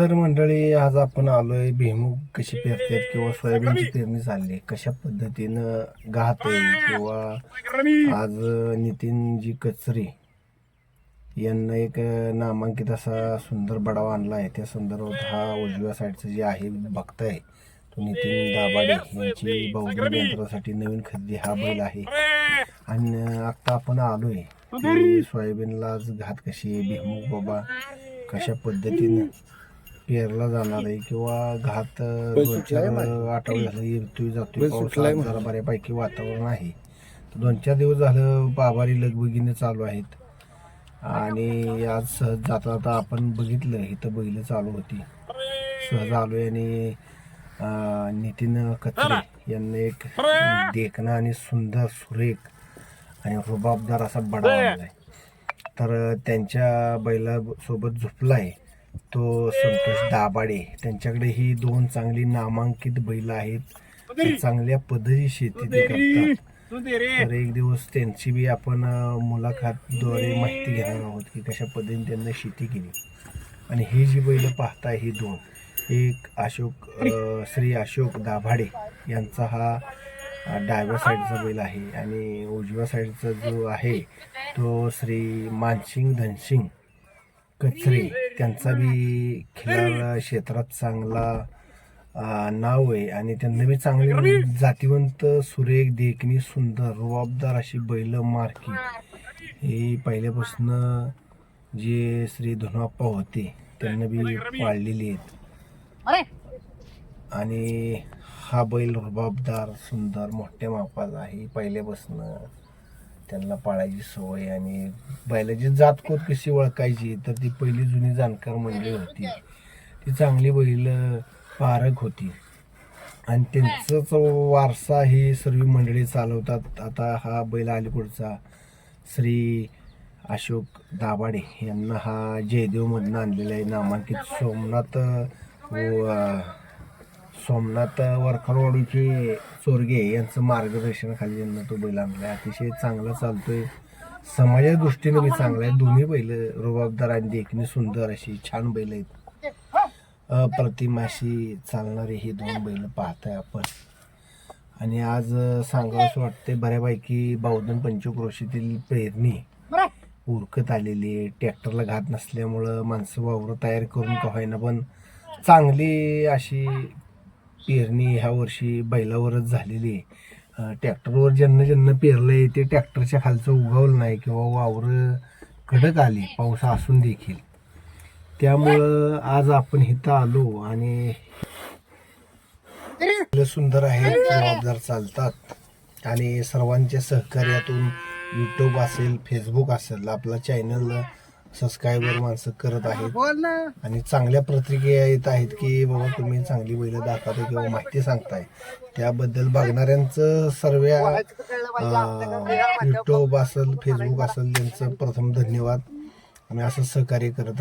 तर मंडळी आज आपण आलोय भुईमुग कशी पेरतात किंवा सोयाबीनची पेरणी चालली कशा पद्धतीनं घात आहे किंवा आज नितीनजी कचरे यांना एक नामांकित असा सुंदर बडावा आणला आहे. त्या संदर्भात हा उजव्या साईडचं जे आहे बघताय तो नितीन दाबाडे यांची बहुजन यंत्रासाठी नवीन खरेदी हा बैल आहे. आणि आता आपण आलोय की सोयाबीनला आज घात कशी आहे भुईमुग बाबा? कशा पद्धतीनं? पेरला जाणार आहे किंवा घात दोन चार आठवडे झालं येतोय जातोय. पाऊस आज जरा बऱ्यापैकी वातावरण आहे. दोन चार दिवस झालं बाबारी लगबगीने चालू आहेत. आणि आज सहज जाता जाता आपण बघितलं इथं बैल चालू होती. सहज आलोय आणि अं, नितीन कचरे यांनी एक देखणा आणि सुंदर सुरेख आणि रुबाबदार असा बडा आणलाय तर त्यांच्या बैलासोबत झोपलाय. तो संतोष दाभाडे. त्यांच्याकडे ही दोन चांगली नामांकित बैल आहेत. ते चांगल्या पद्धती शेती ते करतात. तर एक दिवस त्यांची बी आपण मुलाखतद्वारे माहिती घेणार आहोत की कशा पद्धतीने त्यांनी शेती केली. आणि ही जी बैल पाहताय ही दोन. एक अशोक श्री अशोक दाभाडे यांचा हा डाव्या साईडचा बैल आहे. आणि उजव्या साईडचा जो आहे तो श्री मानसिंग धनसिंग. कचरे. त्यांचा बी खिलार क्षेत्रात चांगला नाव आहे. आणि त्यांना बी चांगली जातीवंत सुरेख देखणी सुंदर रुबाबदार अशी बैल मार्की. ही पहिल्यापासून जे श्री धुनाप्पा होते त्यांना बी पाळलेली आहेत. आणि हा बैल रुबाबदार सुंदर मोठ्या मापाचा आहे. पहिल्यापासून त्यांना पाळायची सवय आणि बैलाची जातकोत कशी ओळखायची तर ती पहिली जुनी जाणकार मंडळी होती. ती चांगली बैल पारक होती. आणि त्यांचाच वारसा ही सर्व मंडळी चालवतात. आता हा बैल अलीकडचा श्री अशोक दाभाडे यांना हा जयदेवमधनं आणलेला आहे. नामांकित सोमनाथ व- सोमनाथ वरखरवाडूचे चोरगे यांचं मार्गदर्शनाखाली यांना तो बैल आणलाय. अतिशय चांगला चालतोय. समाजाच्या दृष्टीने बी चांगला आहे. दोन्ही बैल रुबाबदार आणि देखणी सुंदर अशी छान बैल आहेत. अप्रतिमाशी चालणारे हे दोन बैल पाहताय आपण. आणि आज सांगावंसं वाटते बऱ्यापैकी बावधन पंचक्रोशीतील पेरणी उरकत आलेली आहे. ट्रॅक्टरला घात नसल्यामुळं माणसं वावरं तयार करून का होईना पण चांगली अशी पेरणी ह्या वर्षी बैलावरच झालेली आहे. ट्रॅक्टरवर ज्यांना ज्यांना आहे ते ट्रॅक्टरच्या खालचं उगवलं नाही किंवा वावरं कडक आली पाऊस असून देखील. त्यामुळं आज आपण इथं आलो आणि सुंदर आहेत जबाबदार चालतात. आणि सर्वांच्या सहकार्यातून यूट्यूब असेल फेसबुक असेल आपला चॅनल सबस्क्राईबर माणसं करत आहेत. आणि चांगल्या प्रतिक्रिया येत आहेत की बाबा तुम्ही चांगली बैल दाखवता किंवा माहिती सांगताय. त्याबद्दल बघणाऱ्यांचं सर्व यूट्यूब असेल फेसबुक असेल त्यांचं प्रथम धन्यवाद. आणि असं सहकार्य करत राहा.